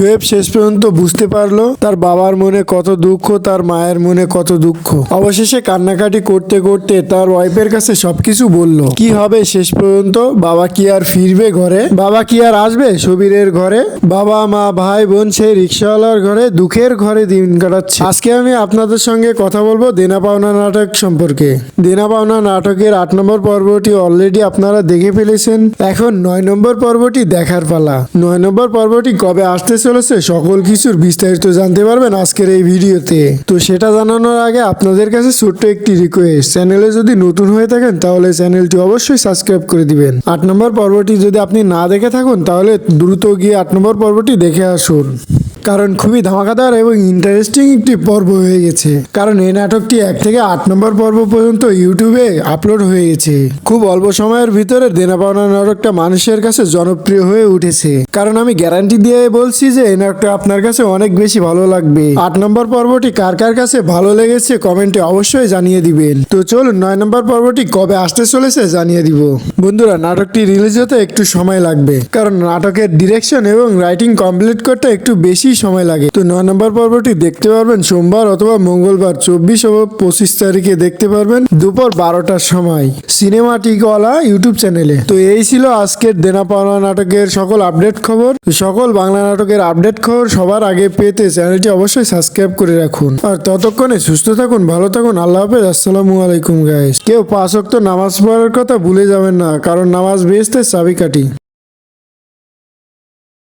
শোয়েব শেষ পর্যন্ত বুঝতে পারল তার বাবার মনে কত দুঃখ, তার মায়ের মনে কত দুঃখ। অবশেষে কান্নাকাটি করতে করতে তার ওয়াইফের কাছে সবকিছু বলল। কি হবে শেষ পর্যন্ত? বাবা কি আর ফিরবে ঘরে? বাবা কি আর আসবে সুবীরের ঘরে? বাবা, মা, ভাই, বোন সেই রিক্সাওয়ালার ঘরে দুঃখের ঘরে দিন কাটাচ্ছে। আজকে আমি আপনাদের সঙ্গে কথা বলব দেনা পাওনা নাটক সম্পর্কে। দেনা পাওনা নাটকের আট নম্বর পর্বটি অলরেডি আপনারা দেখে ফেলেছেন। এখন নয় নম্বর পর্বটি দেখার পালা। নয় নম্বর পর্বটি কবে আসতে চলেছে, সকল কিছুর বিস্তারিত জানতে পারবেন আজকের এই ভিডিওতে। তো সেটা জানানোর আগে আপনাদের কাছে ছোট্ট একটি রিকোয়েস্ট চ্যানেলে যদি নতুন হয়ে থাকেন, তাহলে চ্যানেলটি অবশ্যই সাবস্ক্রাইব করে দিবেন। আট নম্বর পর্বটি যদি আপনি না দেখে থাকুন, তাহলে দ্রুত গিয়ে আট নম্বর পর্বটি দেখে আসুন। কারণ খুবই ধামাকাদার এবং ইন্টারেস্টিং একটি পর্ব হয়ে গেছে। কারণ এই নাটকটি এক থেকে আট নম্বর পর্ব পর্যন্ত ইউটিউবে আপলোড হয়ে গেছে। খুব অল্প সময়ের ভিতরে দেনা পাওনা নাটকটা মানুষের কাছে জনপ্রিয় হয়ে উঠেছে। কারণ আমি গ্যারান্টি দিয়ে বলছি যে এই নাটকটা আপনার কাছে অনেক বেশি ভালো লাগবে। আট নম্বর পর্বটি কার কার কাছে ভালো লেগেছে কমেন্টে অবশ্যই জানিয়ে দিবেন। তো চলুন নয় নম্বর পর্বটি কবে আসতে চলেছে জানিয়ে দিব। বন্ধুরা, নাটকটি রিলিজ হতে একটু সময় লাগবে। কারণ নাটকের ডিরেকশন এবং রাইটিং কমপ্লিট করতে একটু বেশি সময় লাগে। তো নয় নম্বর পর্বটি দেখতে পারবেন সোমবার অথবা মঙ্গলবার, চব্বিশ ও পঁচিশ তারিখে দেখতে পারবেন দুপুর বারোটার সময়। সিনেমাটিকওয়ালা ইউটিউব চ্যানেলে। তো এই ছিল আজকের দেনা পাওনা নাটকের সকল আপডেট খবর। সকল বাংলা নাটকের আপডেট খবর সবার আগে পেতে চ্যানেলটি অবশ্যই সাবস্ক্রাইব করে রাখুন। আর ততক্ষণে সুস্থ থাকুন, ভালো থাকুন, আল্লাহ হাফেজ। আসসালামু আলাইকুম গাইস কেউ পাঁচ নামাজ পড়ার কথা ভুলে যাবেন না, কারণ নামাজ বেহেস্তের চাবিকাঠি।